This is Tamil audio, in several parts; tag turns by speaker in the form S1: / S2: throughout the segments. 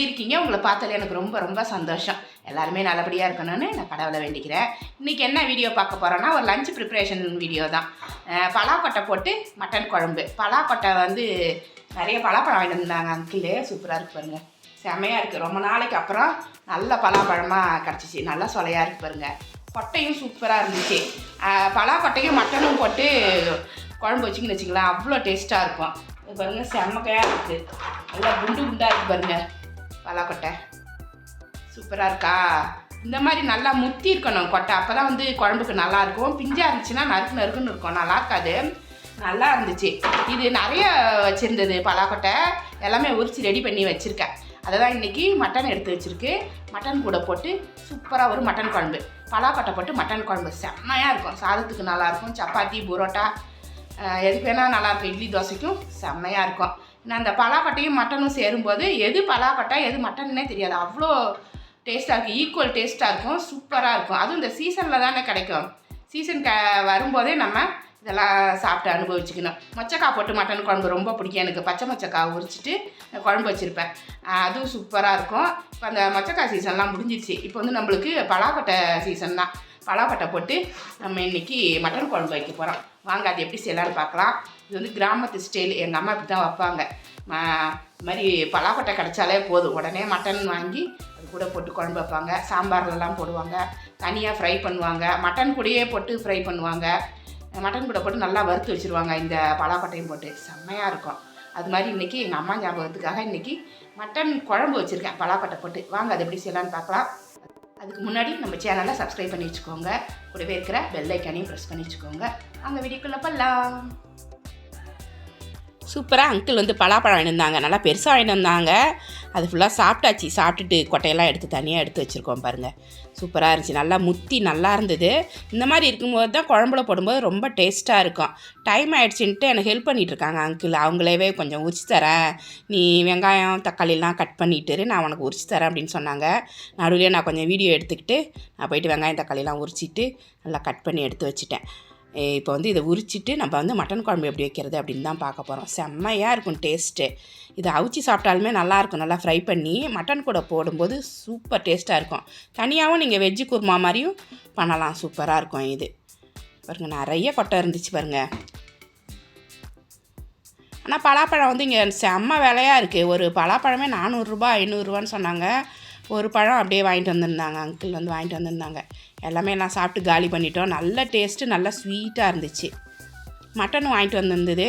S1: எப்படி இருக்கீங்க? உங்களை பார்த்தாலே எனக்கு ரொம்ப ரொம்ப சந்தோஷம். எல்லாருமே நல்லபடியாக இருக்கணும்னு நான் கடவுளை வேண்டிக்கிறேன். இன்றைக்கி என்ன வீடியோ பார்க்க போகிறோன்னா ஒரு லஞ்ச் ப்ரிப்பரேஷன் வீடியோ தான். பலாக்கொட்டை போட்டு மட்டன் குழம்பு. பலாக்கொட்டை வந்து நிறைய பலாப்பழம் வாங்கிட்டு வந்தாங்க அங்கிளே சூப்பராக இருக்கு பாருங்கள் செமையாக இருக்குது ரொம்ப நாளைக்கு அப்புறம் நல்ல பலாப்பழமாக கிடச்சிச்சு. நல்லா சொலையாக இருக்குது பாருங்கள் கொட்டையும் சூப்பராக இருந்துச்சு. பலாக்கொட்டையும் மட்டனும் போட்டு குழம்பு வச்சிங்கன்னு வச்சிங்களேன். அவ்வளோ டேஸ்ட்டாக இருக்கும். பாருங்கள் செம்மக்கையாக இருக்குது நல்லா குண்டு குண்டாக இருக்குது பாருங்கள் பலாக்கொட்டை சூப்பராக இருக்கா? இந்த மாதிரி நல்லா முத்தி இருக்கணும் கொட்டை. அப்போ தான் வந்து குழம்புக்கு நல்லா இருக்கும். பிஞ்சா இருந்துச்சுன்னா நறுக்கு நறுக்குன்னு இருக்கும். நல்லா இருக்காது. நல்லா இருந்துச்சு. இது நிறைய வச்சுருந்தது பலாக்கொட்டை. எல்லாமே உரித்து ரெடி பண்ணி வச்சுருக்கேன். அதை தான் இன்றைக்கி மட்டன் எடுத்து வச்சுருக்கு. மட்டன் கூட போட்டு சூப்பராக ஒரு மட்டன் குழம்பு. பலாக்கொட்டை போட்டு மட்டன் குழம்பு செம்மையாக இருக்கும். சாதத்துக்கு நல்லாயிருக்கும் சப்பாத்தி புரோட்டா எதுக்கு வேணால் நல்லாயிருக்கும் இட்லி தோசைக்கும் செம்மையாக இருக்கும். நான் அந்த பலாக்கொட்டையும் மட்டனும் சேரும்போது எது பலாக்கொட்டை எது மட்டன்னே தெரியாது. அவ்வளோ டேஸ்ட்டாக இருக்கும். ஈக்குவல் டேஸ்ட்டாக இருக்கும். சூப்பராக இருக்கும். அதுவும் இந்த சீசனில் தானே கிடைக்கும். சீசன் க வரும்போதே நம்ம இதெல்லாம் சாப்பிட்டு அனுபவிச்சுக்கணும். மொச்சக்காய் போட்டு மட்டன் குழம்பு ரொம்ப பிடிக்கும் எனக்கு. பச்சை மொச்சக்காய் உரிச்சிட்டு குழம்பு வச்சுருப்பேன். அதுவும் சூப்பராக இருக்கும். இப்போ அந்த மொச்சக்காய் சீசன்லாம் முடிஞ்சிருச்சு. இப்போ வந்து நம்மளுக்கு பலாக்கொட்டை சீசன் தான். பலாப்பட்டை போட்டு நம்ம இன்னைக்கு மட்டன் குழம்பு வைக்க போகிறோம் வாங்க அது எப்படி செய்யலாம்னு பார்க்கலாம். இது வந்து கிராமத்து ஸ்டைல் எங்கள் அம்மா இப்படி தான் வைப்பாங்க இது மாதிரி பலாப்பட்டை கிடைச்சாலே போதும். உடனே மட்டன் வாங்கி அது கூட போட்டு குழம்பு வைப்பாங்க. சாம்பார்லலாம் போடுவாங்க. தனியாக ஃப்ரை பண்ணுவாங்க. மட்டன் கூடயே போட்டு ஃப்ரை பண்ணுவாங்க. மட்டன் கூட போட்டு நல்லா வறுத்து வச்சுருவாங்க. இந்த பலாப்பட்டையும் போட்டு. செம்மையாக இருக்கும். அது மாதிரி இன்றைக்கி எங்கள் அம்மா ஞாபகத்துக்காக இன்றைக்கி மட்டன் குழம்பு வச்சுருக்கேன். பலாப்பட்டை போட்டு. வாங்க அது எப்படி செய்யலான்னு பார்க்கலாம். அதுக்கு முன்னாடி நம்ம சேனலை சப்ஸ்கிரைப் பண்ணி வச்சுக்கோங்க. கூடவே இருக்கிற பெல் ஐக்கானையும் ப்ரெஸ் பண்ணி வச்சுக்கோங்க. அங்கே வீடியோக்குள்ளே பண்ணலாம் சூப்பராக அங்கிள் வந்து பலாப்பழம் வாங்கியிருந்தாங்க வந்தாங்க. நல்லா பெருசாக வாங்கியிருந்தாங்க வந்தாங்க. அது ஃபுல்லாக சாப்பிட்டாச்சு. சாப்பிட்டுட்டு கொட்டையெல்லாம் எடுத்து தனியாக எடுத்து வச்சுருக்கோம் பாருங்கள் சூப்பராக இருந்துச்சு. நல்லா முத்தி நல்லா இருந்தது. இந்த மாதிரி இருக்கும்போது தான் குழம்புல போடும்போது ரொம்ப டேஸ்ட்டாக இருக்கும். டைம் ஆகிடுச்சின்ட்டு எனக்கு ஹெல்ப் பண்ணிகிட்ருக்காங்க அங்கிள் அவங்களேவே கொஞ்சம் உரிச்சு தரேன். நீ வெங்காயம் தக்காளிலாம் கட் பண்ணிட்டு நான் உனக்கு உரிச்சு தரேன் அப்படின்னு சொன்னாங்க. நடுவில் நான் கொஞ்சம் வீடியோ எடுத்துக்கிட்டு நான் போயிட்டு வெங்காயம் தக்காளிலாம் உரிச்சிட்டு நல்லா கட் பண்ணி எடுத்து வச்சுட்டேன். இப்போ வந்து இதை உரிச்சிட்டு நம்ம வந்து மட்டன் குழம்பு எப்படி வைக்கிறது அப்படின்னு தான் பார்க்க போகிறோம் செம்மையாக இருக்கும் டேஸ்ட்டு. இதை அவிச்சு சாப்பிட்டாலுமே நல்லாயிருக்கும் நல்லா ஃப்ரை பண்ணி மட்டன் கூட போடும்போது சூப்பர் டேஸ்ட்டாக இருக்கும். தனியாகவும் நீங்கள் வெஜ்ஜு குருமா மாதிரியும் பண்ணலாம். சூப்பராக இருக்கும் இது. பாருங்கள் நிறைய கொட்டை இருந்துச்சு பாருங்கள் ஆனால் பலாப்பழம் வந்து இங்கே செம்ம விலையாக இருக்குது ஒரு பலாப்பழமே நானூறுரூபா ஐநூறுரூவான்னு சொன்னாங்க. ஒரு பழம் அப்படியே வாங்கிட்டு வந்திருந்தாங்க. அங்கிள் வந்து வாங்கிட்டு வந்திருந்தாங்க. எல்லாமே எல்லாம் சாப்பிட்டு காலி பண்ணிட்டோம். நல்ல டேஸ்ட்டு நல்லா ஸ்வீட்டாக இருந்துச்சு. மட்டன் வாங்கிட்டு வந்திருந்தது.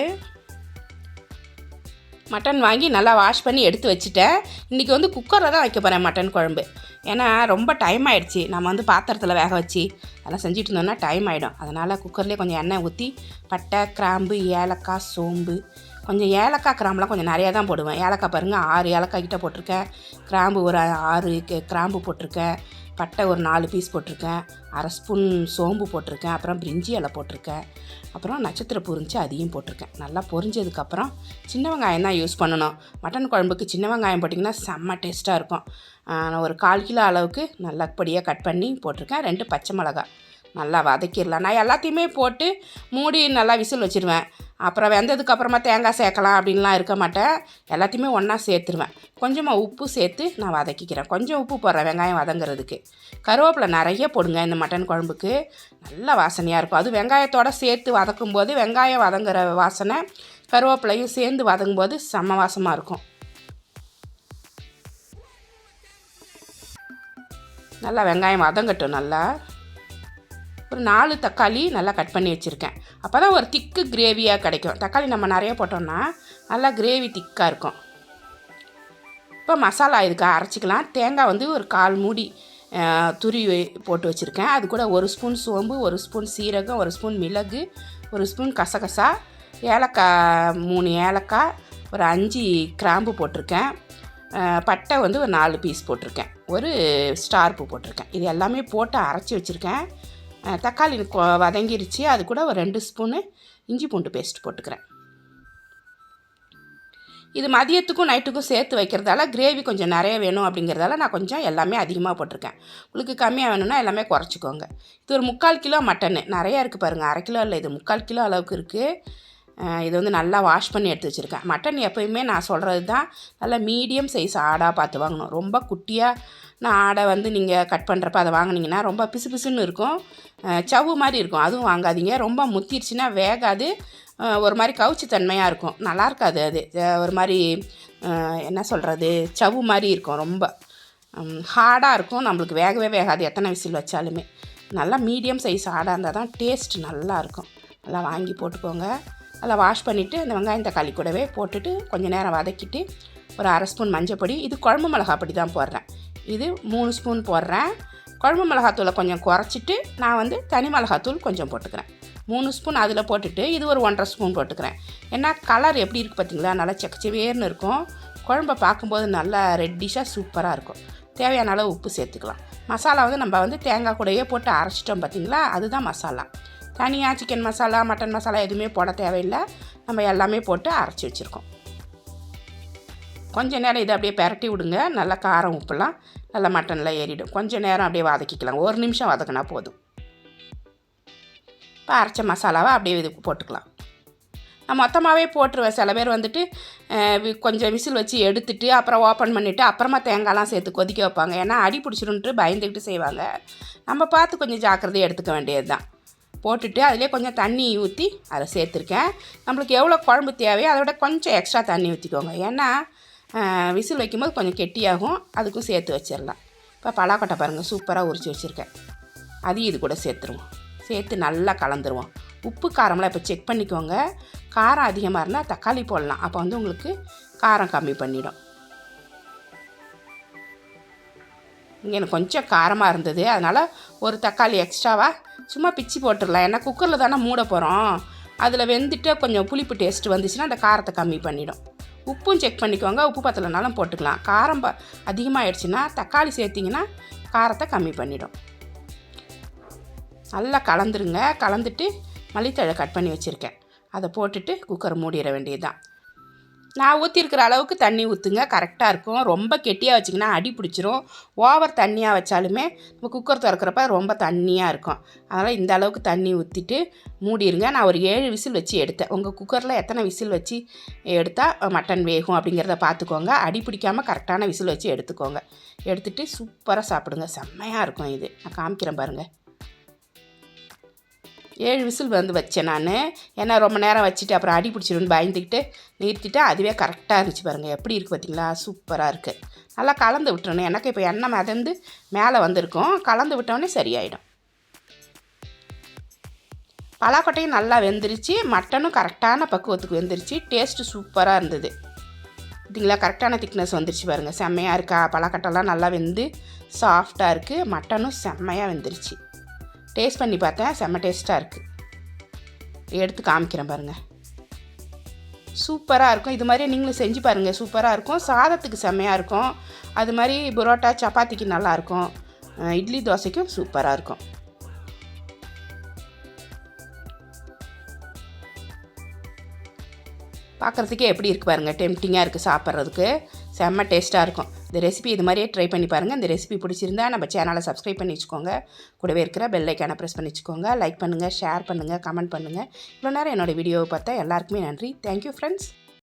S1: மட்டன் வாங்கி நல்லா வாஷ் பண்ணி எடுத்து வச்சுட்டேன். இன்றைக்கி வந்து குக்கரில் தான் வைக்க போகிறேன் மட்டன் குழம்பு. ஏன்னா ரொம்ப டைம் ஆகிடுச்சி நம்ம வந்து பாத்திரத்தில் வேக வச்சு அதெல்லாம் செஞ்சுட்டு இருந்தோம்னா டைம் ஆகிடும் அதனால் குக்கர்லேயே கொஞ்சம் எண்ணெய் ஊற்றி பட்டை கிராம்பு ஏலக்காய் சோம்பு. கொஞ்சம் ஏலக்காய் கிராம்புலாம் கொஞ்சம் நிறையா தான் போடுவேன். ஏலக்காய் பாருங்கள் ஆறு ஏலக்காய் கிட்ட போட்டிருக்கேன். கிராம்பு ஒரு ஆறு கிராம்பு போட்டிருக்கேன். பட்டை ஒரு நாலு பீஸ் போட்டிருக்கேன். அரை ஸ்பூன் சோம்பு போட்டிருக்கேன். அப்புறம் பிரிஞ்சி இலை போட்டிருக்கேன். அப்புறம் நட்சத்திர பொரிஞ்சு அதையும் போட்டிருக்கேன். நல்லா பொரிஞ்சதுக்கப்புறம் சின்ன வெங்காயம் தான் யூஸ் பண்ணணும். மட்டன் குழம்புக்கு சின்ன வெங்காயம் போட்டிங்கன்னா செம்ம டேஸ்ட்டாக இருக்கும். நான் ஒரு கால் கிலோ அளவுக்கு நல்லபடியாக கட் பண்ணி போட்டிருக்கேன். ரெண்டு பச்சை மிளகாய். நல்லா வதக்கிடலாம். நான் எல்லாத்தையுமே போட்டு மூடி நல்லா விசில் வச்சுருவேன். அப்புறம் வெந்ததுக்கு அப்புறமா தேங்காய் சேர்க்கலாம் அப்படின்லாம் இருக்க மாட்டேன். எல்லாத்தையுமே ஒன்றா சேர்த்துருவேன். கொஞ்சமாக உப்பு சேர்த்து நான் வதக்கிக்கிறேன். கொஞ்சம் உப்பு போடுறேன் வெங்காயம் வதங்குறதுக்கு. கருவேப்பிலை நிறைய போடுங்க இந்த மட்டன் குழம்புக்கு. நல்ல வாசனையாக இருக்கும். அது வெங்காயத்தோடு சேர்த்து வதக்கும் போது வெங்காயம் வதங்குற வாசனை கருவேப்பிலையும் சேர்ந்து வதங்கும் போது செம்ம வாசமாக இருக்கும். நல்லா வெங்காயம் வதங்கட்டும் நல்லா. ஒரு நாலு தக்காளி நல்லா கட் பண்ணி வச்சுருக்கேன். அப்போ தான் ஒரு திக்கு கிரேவியாக கிடைக்கும். தக்காளி நம்ம நிறைய போட்டோம்னா நல்லா கிரேவி திக்காக இருக்கும். இப்போ மசாலா இதுக்கு அரைச்சிக்கலாம். தேங்காய் வந்து ஒரு கால் மூடி துருவி போட்டு வச்சுருக்கேன். அது கூட ஒரு ஸ்பூன் சோம்பு ஒரு ஸ்பூன் சீரகம் ஒரு ஸ்பூன் மிளகு ஒரு ஸ்பூன் கசகசா ஏலக்காய் மூணு ஏலக்காய் ஒரு அஞ்சு கிராம்பு போட்டிருக்கேன். பட்டை வந்து ஒரு நாலு பீஸ் போட்டிருக்கேன். ஒரு ஸ்டார்ப்பு போட்டிருக்கேன். இது எல்லாமே போட்டு அரைச்சி வச்சுருக்கேன். தக்காளி கொ- வதங்கிருச்சு. அது கூட ஒரு ரெண்டு ஸ்பூனு இஞ்சி பூண்டு பேஸ்ட் போட்டுக்கிறேன். இது மதியத்துக்கும் நைட்டுக்கும் சேர்த்து வைக்கிறதால கிரேவி கொஞ்சம் நிறைய வேணும் அப்படிங்கிறதால நான் கொஞ்சம் எல்லாமே அதிகமாக போட்டிருக்கேன். உங்களுக்கு கம்மியாக வேணும்னா எல்லாமே குறைச்சிக்கோங்க. இது ஒரு முக்கால் கிலோ மட்டனு. நிறையா இருக்குது பாருங்கள் அரை கிலோ இல்லை இது முக்கால் கிலோ அளவுக்கு இருக்குது இது வந்து நல்லா வாஷ் பண்ணி எடுத்து வச்சுருக்கேன். மட்டன் எப்பயுமே நான் சொல்கிறது தான் நல்லா மீடியம் சைஸ் ஆடாக பார்த்து வாங்கணும். ரொம்ப குட்டியாக நான் ஆடை வந்து நீங்கள் கட் பண்ணுறப்ப அதை வாங்கினீங்கன்னா ரொம்ப பிசு பிசுன்னு இருக்கும் சவ்வு மாதிரி இருக்கும். அதுவும் வாங்காதீங்க. ரொம்ப முத்திருச்சுன்னா வேகாது. ஒரு மாதிரி கவுச்சி தன்மையாக இருக்கும். நல்லா இருக்காது அது. ஒரு மாதிரி என்ன சொல்கிறது சவ்வு மாதிரி இருக்கும் ரொம்ப. ஹார்டாக இருக்கும். நம்மளுக்கு வேகவே வேகாது எத்தனை விசில் வச்சாலுமே. நல்லா மீடியம் சைஸ் ஆடாக இருந்தால் தான் டேஸ்ட் நல்லா இருக்கும். நல்லா வாங்கி போட்டுக்கோங்க. அதை வாஷ் பண்ணிவிட்டு அந்த வெங்காயம் தக்காளி கூடவே போட்டுட்டு கொஞ்சம் நேரம் வதக்கிட்டு ஒரு அரை ஸ்பூன் மஞ்சப்பொடி இது குழம்பு மிளகா பொடி தான் போடுறேன். இது மூணு ஸ்பூன் போடுறேன். குழம்பு மிளகாத்தூளை கொஞ்சம் குறைச்சிட்டு நான் வந்து தனி மிளகாத்தூள் கொஞ்சம் போட்டுக்கிறேன். மூணு ஸ்பூன் அதில் போட்டுட்டு இது ஒரு ஒன்றரை ஸ்பூன் போட்டுக்கிறேன். ஏன்னா கலர் எப்படி இருக்குது பார்த்தீங்களா? நல்லா செக்கச்சவேர்னு இருக்கும். குழம்ப பார்க்கும்போது நல்லா ரெட்டிஷாக சூப்பராக இருக்கும். தேவையான அளவு உப்பு சேர்த்துக்கலாம். மசாலா வந்து நம்ம வந்து தேங்காய் கூடையே போட்டு அரைச்சிட்டோம் பார்த்தீங்களா? அதுதான் மசாலா. தனியாக சிக்கன் மசாலா மட்டன் மசாலா எதுவுமே போட தேவையில்லை. நம்ம எல்லாமே போட்டு அரைச்சி வச்சுருக்கோம். கொஞ்ச நேரம் இதை அப்படியே பெரட்டி விடுங்க. நல்லா காரம் உப்புலாம் நல்லா மட்டனில் ஏறிடும். கொஞ்சம் நேரம் அப்படியே வதக்கிக்கலாம். ஒரு நிமிஷம் வதக்கினா போதும். இப்போ அரைச்ச மசாலாவை அப்படியே இது போட்டுக்கலாம். நான் மொத்தமாகவே போட்டுருவேன். சில பேர் வந்துட்டு கொஞ்சம் விசில் வச்சு எடுத்துட்டு அப்புறம் ஓப்பன் பண்ணிவிட்டு அப்புறமா தேங்காய்லாம் சேர்த்து கொதிக்க வைப்பாங்க. ஏன்னா அடி பிடிச்சிருன்ட்டு பயந்துக்கிட்டு செய்வாங்க. நம்ம பார்த்து கொஞ்சம் ஜாக்கிரதையாக எடுத்துக்க வேண்டியது தான் போட்டுட்டு அதிலே கொஞ்சம் தண்ணி ஊற்றி அதை சேர்த்துருக்கேன். நம்மளுக்கு எவ்வளோ குழம்பு தேவையோ அதை விட கொஞ்சம் எக்ஸ்ட்ரா தண்ணி ஊற்றிக்கோங்க ஏன்னா விசில் வைக்கும்போது கொஞ்சம் கெட்டியாகும். அதுக்கும் சேர்த்து வச்சிடலாம். இப்போ பலாக்கொட்டை பாருங்கள் சூப்பராக உரிச்சு வச்சுருக்கேன். அதையும் இது கூட சேர்த்துருவோம். சேர்த்து நல்லா கலந்துருவோம். உப்பு காரம்லாம் இப்போ செக் பண்ணிக்கோங்க. காரம் அதிகமாக இருந்தால் தக்காளி போடலாம். அப்போ வந்து உங்களுக்கு காரம் கம்மி பண்ணிடும். இங்கே எனக்கு கொஞ்சம் காரமாக இருந்தது. அதனால் ஒரு தக்காளி எக்ஸ்ட்ராவாக சும்மா பிச்சு போட்டுடலாம். ஏன்னா குக்கரில் தானே மூட போகிறோம் அதில் வெந்துட்டு கொஞ்சம் புளிப்பு டேஸ்ட் வந்துச்சுன்னா அந்த காரத்தை கம்மி பண்ணிடும். உப்பும் செக் பண்ணிக்கோங்க. உப்பு பத்தலைனாலும் போட்டுக்கலாம். காரம் ப- அதிகமாகிடுச்சுன்னா தக்காளி சேர்த்திங்கன்னா காரத்தை கம்மி பண்ணிடும். நல்லா கலந்துருங்க. கலந்துட்டு மல்லித்தழை கட் பண்ணி வச்சுருக்கேன். அதை போட்டுட்டு குக்கர் மூடிட வேண்டியது தான் நான் ஊற்றிருக்கிற அளவுக்கு தண்ணி ஊற்றுங்க கரெக்டாக இருக்கும். ரொம்ப கெட்டியாக வச்சிங்கன்னா அடி பிடிச்சிரும். ஓவர் தண்ணியாக வச்சாலுமே நம்ம குக்கர் திறக்கிறப்ப ரொம்ப தண்ணியாக இருக்கும். அதனால் இந்த அளவுக்கு தண்ணி ஊற்றிட்டு மூடிடுங்க நான் ஒரு ஏழு விசில் வச்சு எடுத்தேன். உங்கள் குக்கரில் எத்தனை விசில் வச்சு எடுத்தால் மட்டன் வேகும் அப்படிங்கிறத பார்த்துக்கோங்க அடி பிடிக்காமல் கரெக்டான விசில் வச்சு எடுத்துக்கோங்க. எடுத்துகிட்டு சூப்பராக சாப்பிடுங்க. செம்மையாக இருக்கும் இது. நான் காமிக்கிறேன் பாருங்கள் ஏழு விசில் வந்து வச்சேன் நான். ஏன்னா ரொம்ப நேரம் வச்சுட்டு அப்புறம் அடி பிடிச்சிருன்னு பயந்துக்கிட்டு நிறுத்திட்டு அதுவே கரெக்டாக இருந்துச்சு பாருங்கள் எப்படி இருக்குது பார்த்தீங்களா? சூப்பராக இருக்குது நல்லா கலந்து விட்டுறணும். எனக்கு இப்போ எண்ணெய் மிதந்து மேலே வந்திருக்கும். கலந்து விட்டோடனே சரியாயிடும். பலாக்கொட்டையும் நல்லா வெந்துருச்சு. மட்டனும் கரெக்டான பக்குவத்துக்கு வெந்துருச்சு. டேஸ்ட்டு சூப்பராக இருந்தது. பார்த்தீங்களா? கரெக்டான திக்னஸ் வந்துருச்சு பாருங்கள் செம்மையாக இருக்கா? பலாக்கட்டெல்லாம் நல்லா வெந்து சாஃப்டாக இருக்குது மட்டனும் செம்மையாக வெந்துருச்சு. டேஸ்ட் பண்ணி பார்த்தேன் செம்ம டேஸ்ட்டாக இருக்குது எடுத்து காமிக்கிறேன் பாருங்கள் சூப்பராக இருக்கும். இது மாதிரி நீங்களும் செஞ்சு பாருங்கள் சூப்பராக இருக்கும். சாதத்துக்கு செம்மையாக இருக்கும். அது மாதிரி புரோட்டா சப்பாத்திக்கு நல்லாயிருக்கும் இட்லி தோசைக்கும் சூப்பராக இருக்கும். பார்க்குறதுக்கே எப்படி இருக்குது பாருங்கள் டெம்டிங்காக இருக்குது சாப்பிட்றதுக்கு. செம்ம டேஸ்ட்டாக இருக்கும். இந்த ரெசிபி இது மாதிரியே ட்ரை பண்ணி பாருங்கள் இந்த ரெசிபி பிடிச்சிருந்தா நம்ம சேனலை சப்ஸ்கிரைப் பண்ணி வச்சுக்கோங்க. கூடவே இருக்கிற பெல் ஐக்கானை ப்ரெஸ் பண்ணி வச்சுக்கோங்க. லைக் பண்ணுங்கள் ஷேர் பண்ணுங்கள் கமெண்ட் பண்ணுங்கள் இவ்வளோ நேரம் என்னோடய வீடியோவை பார்த்தா எல்லாருக்குமே நன்றி. Thank you friends